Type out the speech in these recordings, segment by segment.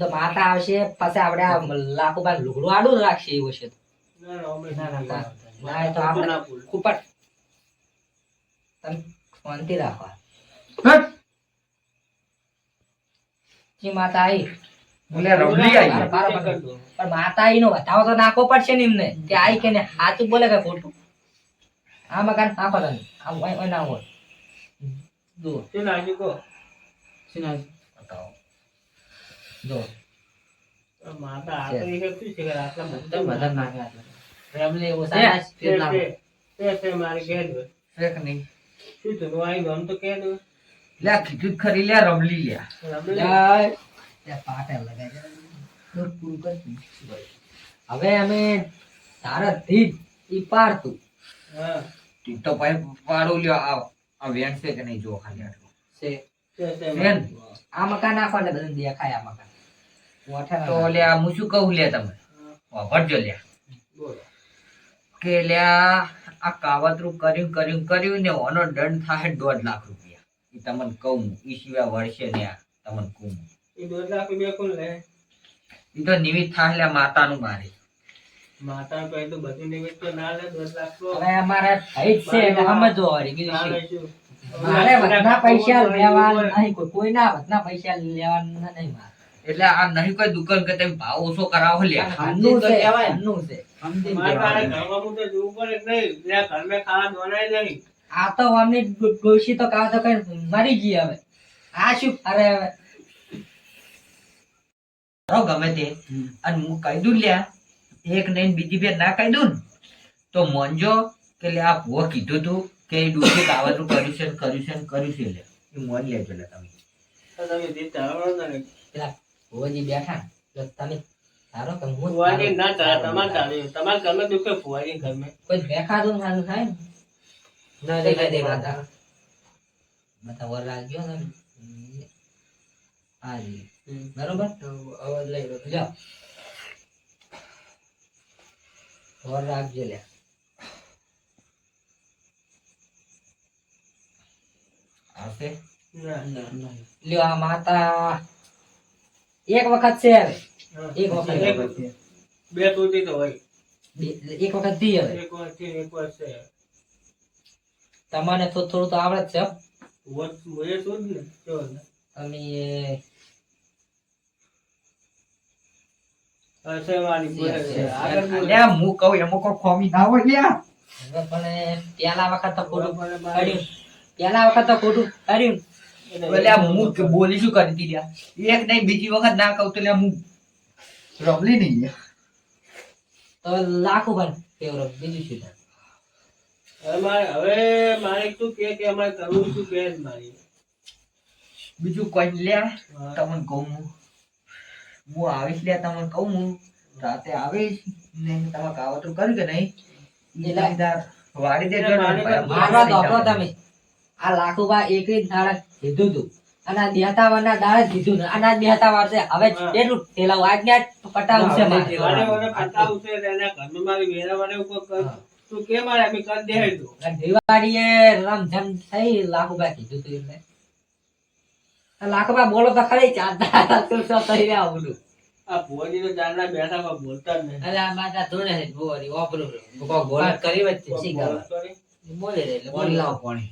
તો માતા આવશે પછી આપણે આ લાખો બાદ લુગડું આડું રાખશે એવું છે ના તો આપણે- તમે શાંતિ રાખવા. જી માતા આવી આવી વધાવો તો નાખવો પડશે ને એમને. કે આઈ કે ને સાચું બોલે કે ખોટું? આ મકાન નાખો તમે આમ ના હોય. જુઓ શું નાખ્યું કહો બતાવો. જો માતા આ તો શું છે કે આટલા બધા બધા મારી ઘેર. નહીં. શું આવી તો. લે કીધું ખરી લે રમલી લે. રમી લે. પાટે લગાઈ દે. પૂરું કરી. હવે અમે તારાથી ઈ પારતું હા, તું તો ભાઈ પાડું લ્યો આ આ વેણ છે કે નહીં જો ખાલી આટલું. છે. આ મકાન નાખો એટલે બધું દેખાય આ મકાન. તો લ્યા હું શું કહું લે તમે વાપરજો લ્યા. કે લ્યા આ કાવતરું કર્યું કર્યું કર્યું ને ઓનો દંડ થાય દોઢ લાખ રૂપિયા. એ તમને કહું એ સિવાય વર્ષે ને તમને કહું એ દોઢ લાખ રૂપિયા કોણ લે? એ તો નિમિત્ત થાય લે માતાનું મારે. માતા કહે તો બધું નિમિત્ત તો ના લે, દોઢ લાખ તો. હવે અમારે થઈ જ છે સમજો વળી? મારે વધના પૈસા લેવા નહીં કોઈ કોઈના વધના પૈસા લેવાના નહીં મારે. એટલે આ નહીં કોઈ દુકાન કે તમે ભાવ ઓછો કરાવો લે. ઘરનું છે. હમનું છે. હમદી ઘરમાં તો જોવું પડે નહીં? ત્યાં ઘરમે ખાવા દોનાય નહીં. આ તો અમને ડોશી તો કાવ તો કઈ મરી ગઈ હવે. આ શું અરે હવે? રો ગમે તે. અને હું કહી દઉં લ્યા એક નહીં બીજી બે ના કહી દઉં ને તો મોંજો કે લે આ ભૂવો કીધું તું કે એ ડૂસી કાવતરું કર્યું છે ને કર્યું છે ને કર્યું છે લે એ મોન લેજો લે તમે. તમે જે ચાલો ને. પેલા ભુવાજી બેઠા તો તમે કે હું જ ફુવાજી ના ચાલે, તમાર તમારે તમાર ઘરમાં દુખે ફુવાજી ઘરમાં. કોઈ દેખાતું સારું થાય ના. ના દેખાય દેખાતા બધા વર લાગ્યો ને. આ જી બરોબર? અવાજ લઈ લો. જા વર રાખજો લે આવશે? ના, ના. લ્યો આ માતા. એક વખત છે હવે. એક વખત. બે તૂટી તો હોય. એક વખત દી હવે. એક વખત છે એક વાર છે. તમને થોડું થોડું તો આવડે જ છે મોયે શું જ ને. લે હું કહું એમાં કોઈ ખોમી ના હોય લ્યા પણ પેલા વખત તો ખોટું. કર્યું. પેલા વખત તો ખોટું કર્યું. એટલે આ હું બોલી શું કરી હતી એક નહીં બીજી વખત ના કહું તો લ્યા હું રમલી નહીં. તો લાખો પણ ફેવરો બીજું શું થાય? હવે મારે હવે કે કે અમારે કરવું શું કે મારી. બીજું કોઈ લે તમને કહું હું. હું આવીશ લ્યા તમને કહું હું. રાતે આવીશ. ને તમે કાવતરું કર્યું કે નહીં? વાળી ભાઈ, મારવા તમે આ લાખોબા એક જ દાડે કીધું તું. અને આ દેહતાવારના દાડે કીધું ને અને આ દેહતાવાર છે. હવે એટલું ઠેલાવું. આજ ને પટાવું છે મારે. પટાવું છે એના ઘરમાં મારી વેરા વાળે ઉપર તું કે મારે અમે કરી દે દિવાળીએ રમઝમ થઈ લાખોબા કીધું તું એટલે આ લાખોબા બોલો તો ખરી ચાંદા તું તો થઈ રહ્યા બધું આ ભુવાજી તો બેઠા બોલતા જ નહીં. અરે આ માતા વાપરું કરી વચ્ચે બોલ ગાવા કરી. બોલે રે બોલી લાવો પાણી.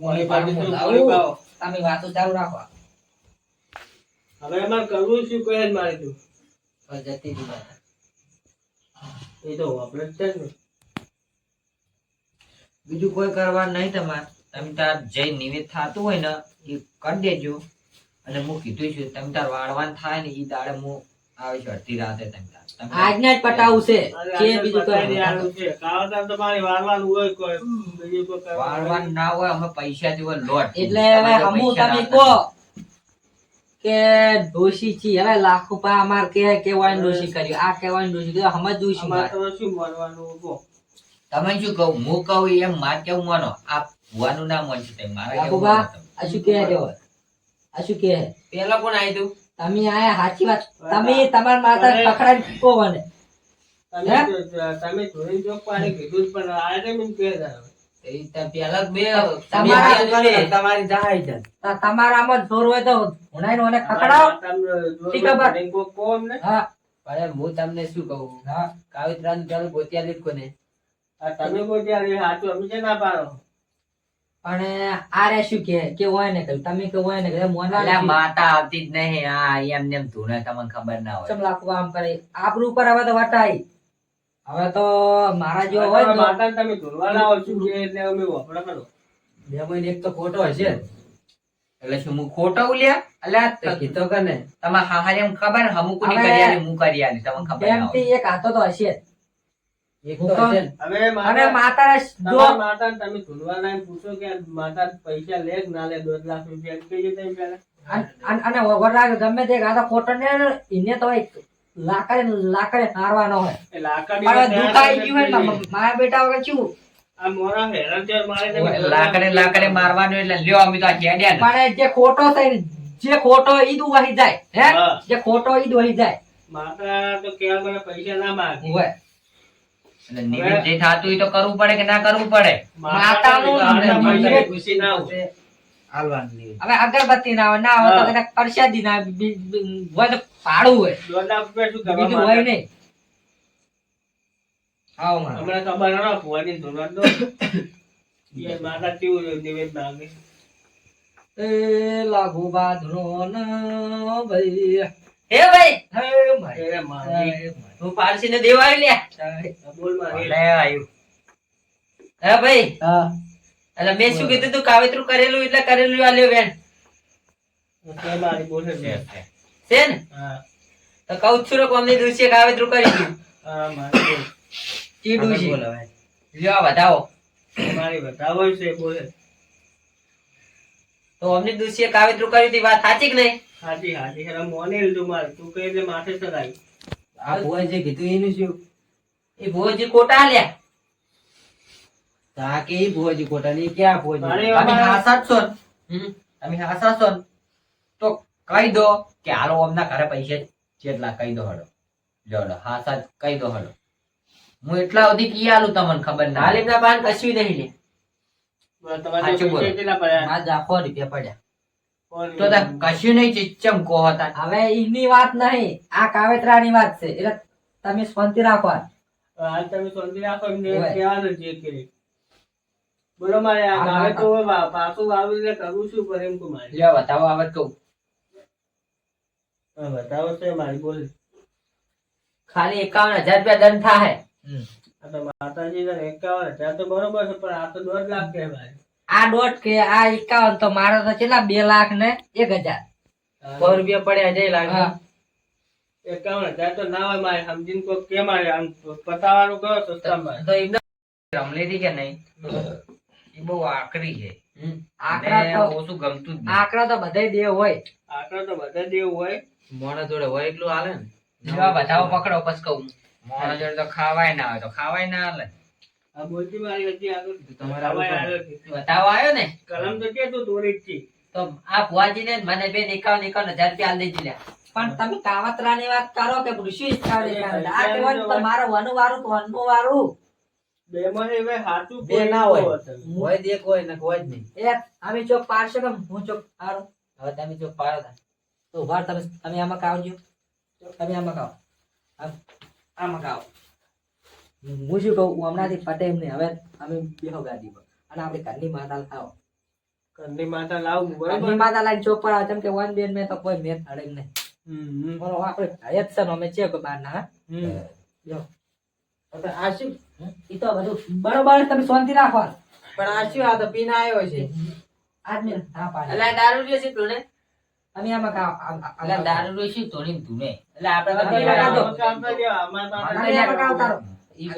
પાણી પાડી તો આવડી પાણી તમે વાતો ચાલુ રાખો. હવે અમારે કરવું શું કહે જ મારી તું જતી દી વાત. એ તો વાપરે જ છે બીજું કોઈ કરવા નહીં તમારે. તમે તાર જે નિવેદ થતું હોય ને એ કરી દેજો. અને હું કીધું છું તમે તાર વાળવાન થાય ને એ દાડે હું આવીશ અડધી રાતે તમે તાર જ પટાવું છે. કે બીજું કઈ છે. કાવતર તો મારે હોય કોઈ. બીજું કોઈ કરવાનું ના હોય અમે પૈસા જેવો લોટ. એટલે હવે તમે જો હમું પૈસા તમે કહો કે ડોશી છી. હવે લાખો પા અમાર કે કેવાય ડોશી કર્યું. આ કેવાય ડોશી કર્યું. સમજવું છું અમારે શું માનવાનું કહો. તમે શું કહું? હું કહું એમ માર કેવું માનો? આ ભુવાનું ના માનશું તમે. મારા કેવું. આ શું કહે આ શું કહે? પેલા કોણ આવી તું તમે આયા સાચી વાત. તમે તમારા માતા પકડાઈ ચૂકો મને તમે ચોક પાડી કીધું પણ આ ટાઈમે એમ તમારામાં જોર હોય તો ખકડાવો. હા. પણ હું તમને શું કહું? હા. કાવિત્રાનું પેલું ગોતિયા લીધ કોને આ તમે કોઈ સાચું અમે છે ના પાડો? અને આ રે શું કે કે હોય ને કહ્યું તમે કે હોય ને કહ્યું મોના એટલે માતા આવતી જ નહીં. આ એમ નેમ ધૂણે તમને ખબર ના હોય. ચમ લાખો આમ કરે. આબરૂ ઉપર હવે તો વટાઈ હવે તો મારા જો હોય તમારા તો માતાને તમે ધોવાના હો શું કે એટલે અમે વપરા કરો? બે મહિને એક તો ખોટો હશે. એટલે શું હું ખોટો ઉલ્યા? અલ્યા તો કીધો કે ને તમારે હાહારી એમ ખબર ને કોની ની કરી આલી હું કરી આલી તમને ખબર ના હોય. એક હાથો તો હશે ગમે તે ગાતો ને લાકડે લાકડે હોય. મારા બેટા વગર શું લાકડે લાકડે મારવાનું એટલે લ્યો અમે તો પણ જે ખોટો થઈ જે ખોટો ઈદ વહી જાય હે? જે ખોટો ઈદ વહી જાય. માતા તો કેવા પૈસા ના માંગે. જે થાતું તો કરવું પડે કે ના કરવું પડે? માતાનું આપણે નિવેદ- પૈસાની ખુશી ના હોય. હવે અગરબત્તી ના હોય ના હોય તો. કદાચ પ્રસાદી ના હોય, તો ભાડું હોય બીજું હોય? નહીં. આવો ખબર ના ભુવાની ધોરણ દો એ માતા કેવું નિવેદ માંગે? એ લાગુ બાધરો ના ભાઈ. હે ભાઈ. હે પારસી ને દેવા આવી લ્યા બોલ આવ્યું. હે ભાઈ. એટલે મેં શું કીધું તું? કાવેતરું કરેલું એટલે કરેલું આલ્યો બેન. કે મારી બોલે છે ને? તો કઉ જ છું અમને દુષ્ય કાવેતરું કરી દીધું. હા મારી બોલ. ચીડું છે બોલ હવે. લ્યો બતાવો. મારી બતાવો છે બોલે. તો અમને દુષ્ય કાવેતરું કર્યું તી વાત સાચી કે નહીં? હાજી હાજી. હેરા મોને લીધું માર. તું કહે એટલે માથે ચડાવી? આ ભુવાએ જે કીધું એનું શું? એ ભોજી ખોટા લ્યા તા આ કે ઈ કોટા ખોટા ને ઈ ક્યાં ભુવાજી મારે તમે અમારે- હાસા જ છો. ને? હમ? તમે હાસા છો. તો કહી દો કે હાલો અમના ઘરે પૈસા જેટલા કહી દો હડો જોડો હાસાત જ કહી દો હડો હું એટલા સુધી કી આલું તમને ખબર ના તાલીમના બાર કશું નહીં લે. તમારે કેટલા પડ્યા? આ જાખો રૂપિયા પડ્યા. તો કશું નહીં ચિચમ કો હતા હવે એની વાત નહીં. આ કાવેતરાની વાત છે. એટલે તમે શાંતિ રાખો હાલ તમે શાંતિ રાખો એમને કહેવાનું જે કે બોલો મારે આ ગાવે તો પાછું વાવીને કરું છું પર એમ કુમાર મારે. લ્યો બતાવો આવે તો બતાવો છે મારી બોલ. ખાલી એકાવન હજાર રૂપિયા દંડ થાય તો માતાજી ને એકાવન હજાર તો બરોબર છે પણ આ તો દોઢ લાખ કહેવાય. આ દોઢ કે આ એકાવન તો મારો તો કેટલા? બે લાખ ને એક હજાર. સો રૂપિયા પડ્યા જાય લાખ એકાવન હજાર તો ના હોય મારે. સમજીને કોઈ કે મારે. આમ પતાવાનું કયો સસ્તામાં તો એમને રમલી હતી કે નહીં? એ બહુ આકરી છે. આકરા તો ઓછું ગમતું જ આકરા તો બધાય દેવ હોય. આકરા તો બધા દેવ હોય. મોણા જોડે હોય એટલું હાલે ને? બધા બતાવો પકડો પછી કહું. મોણા જોડે તો ખાવાય ના હોય. તો ખાવાય ના હાલે. આ બોલતી મારી હજી આગળ તમારે આવું આવ્યો છે. બતાવો આવ્યો ને? કલમ તો કે તું દોરી જ તો આ ભુવાજી ને મને બે એકાવન એકાવન હજાર રૂપિયા આલી દેજી પણ તમે કાવતરાની વાત કરો કે ઋષિ આ કહેવાય ને વનુ વારું તો વનનું વારું બે માં હવે હાચું બે ના હોય. હોય તો એક ને હોય જ નહીં. એ અમે ચોક પાડશો કે હું ચોક પાડું હવે તમે ચોક તો ઉભાર તમે તમે આમાં કાવજો. તમે આમાં કાવ. આમ આમાં કાવ. હું શું કહું? હું હમણાંથી પટે એમ નહીં હવે અમે બેહો ગાડી પર. અને આપણે ઘરની માતા લાવો ઘરની માતા લાવું ઘરની માતા લાઈને ચોક પર આવે કે વન બેન મેં તો કોઈ મેં થડે નહીં. હમ, બોલો આપણે ભાઈ જ છે અમે છે કોઈ બહાર ના. હવે આ શું? ઈ તો બધું બરોબર તમે શાંતિ રાખો. પણ આ શું? આ તો પીને આવ્યો છે. આજ મેં ના પાડે. એટલે દારૂ રહ્યો છે તું અમે આમાં એટલે દારૂ રોશી છે ધોળી તું ને એટલે આપણે ઈ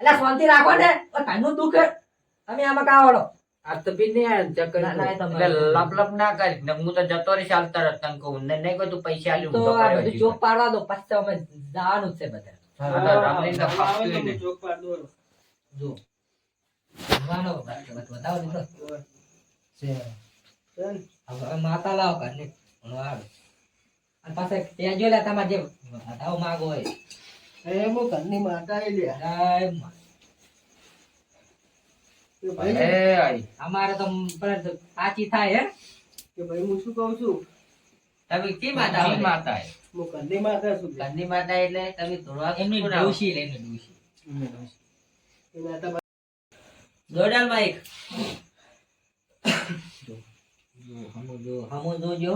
એટલે શાંતિ રાખો ને. કાનનું દુઃખ હે. તમે આમાં કા હળો આ તો બી ને ચક્કર એટલે લપ લપ ના કરી. ને હું તો જતો રહી હાલ તરત તને કહું. ને નહીં કહું તું પૈસા આલ્યું તો આ બધું ચોક પાડવા દો પછી અમે જવાનું છે બધા. હા, તો તો હા, આવે ફાવતું તો ય નહીં. ચોક પાડ દો. જો. જવાનો બતાવો દીધો છે. છે હવે માતા લાવો ઘરને. ભણવા આવે અને પાછા ત્યાં જો લે તમારે જે બતાવો માગો હોય. એ ઘરની માતા અરે આઈ. અમારે તો સાચી થાય હે? કે ભાઈ હું શું કહું છું? તમે કી માતા માતા હું ઘરની માતા છું ઘરની માતા એટલે તમે એમની? ડોશી લઈને ડોશી. એ જો. હમો જો હમો જોજો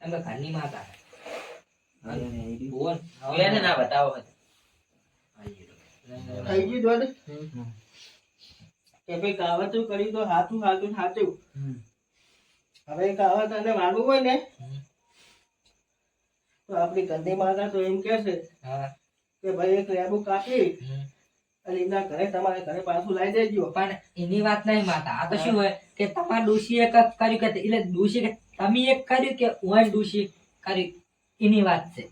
એમ કે ઘરની માતા. બોલ હવે ના બતાવો થઈ ગયું દોડ કે ભાઈ કાવતું કરી તો હાથું હાથું હાથું. હવે કાવત અને માનવું હોય ને, તો આપણી ગંદી માતા તો એમ કે છે કે ભાઈ એક લેબુ કાપી અને એના ઘરે તમારે ઘરે પાછું લાવી દેજો. પણ એની વાત નહીં માતા આ તો શું હોય કે તમારા ડોશીએ એક કર્યું કે એટલે ડોશી કે તમે એક કર્યું કે હું ડોશી કર્યું? એની વાત છે.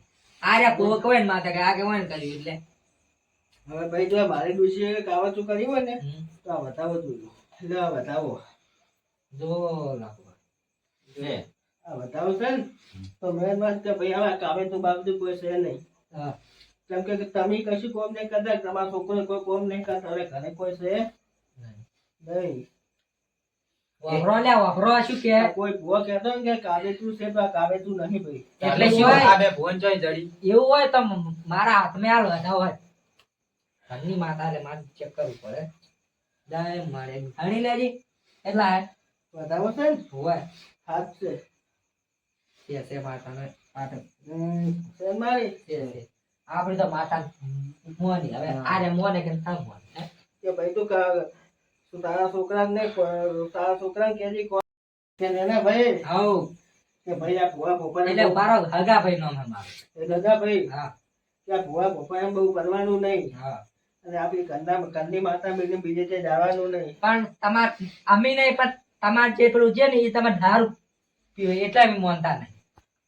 આ રહ્યા કોક હોય ને માતા કે આ કે હોય ને કર્યું એટલે? હવે ભાઈ જો મારી ડોશીએ કાવતું કર્યું હોય ને તો આ બતાવો તું. એટલે આ બતાવો. જો લાગુ છે. આ બતાવો છે ને. તો મેં વાત કે ભાઈ હવે કામે તો બાબતું કોઈ છે નહીં. હા. કેમ કે તમે કશું કોમ નહીં કરતા તમારા છોકરો કોઈ કોમ નહીં કરતા હવે ઘરે કોઈ છે? નહીં. વાપરો લે વાપરો શું કે? કોઈ ભૂવા કહેતો કે કે કાવેતું છે તો આ કાવેતું નહીં ભાઈ. એટલે શું ભોન જોઈ જડી. એવું હોય તો મ- મારા હાથમાં આ વધાવો હોય. ઘરની માતા એટલે મારે ચેક કરવું પડે. દાય મારે ઘણી લેજી. એટલા બતાવો છે ને? હોય હાથ છે. છે છે માતાને પાટે. મારી? છે. આપણી તો માતા મોની. હવે આરે મોને કે થા મોને કે ભાઈ તું કા- તું તારા છોકરા ને તારા છોકરા ને કહેજે કોણ કે ને ભાઈ. હાઉ. કે ભાઈ આ ભુવા ભોપાને એટલે મારો હગા ભાઈ નો મારું. એ દાદા ભાઈ? હા. કે ભુવા ભોપાને બહુ કરવાનું નહીં. હા. અને આપણી કંદા કંદી માતા બીજે બીજે તે જવાનું નહીં. પણ તમાર અમે નહીં પણ તમાર જે પેલું છે ને એ તમે દારૂ પીવો એટલે અમે માનતા નહીં.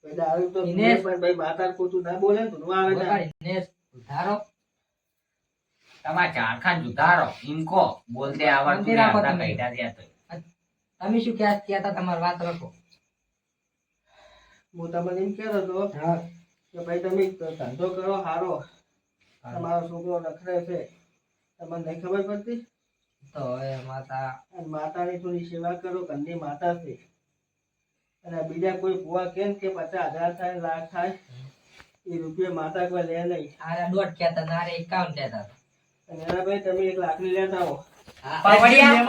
દારૂ તો એને- પણ ભાઈ માતા ખોટું ના બોલે ને તો આવે ના. ને સુધારો તમારા ઝારખંડ સુધારો એમ બોલતે આવડતું તમે. કઈડા થયા તોય. તમે શું કહેતા કહેતા તમારી વાત રાખો. હું તમને એમ કહેતો હતો કે ભાઈ તમે ધંધો કરો સારો તમારો છોકરો રખડે છે તમને નહીં ખબર પડતી? તો હવે માતા માતાની થોડી સેવા કરો ઘરની માતા છે. અને બીજા કોઈ ભૂવા કેમ કે પચાસ હજાર થાય લાખ થાય એ રૂપિયા માતા કોઈ લે નહીં. આરે દોઢ કહેતા તારે એકાવન કહેતા અને એના ભાઈ તમે એક લાખની લેતા આવો. પાવડિયા.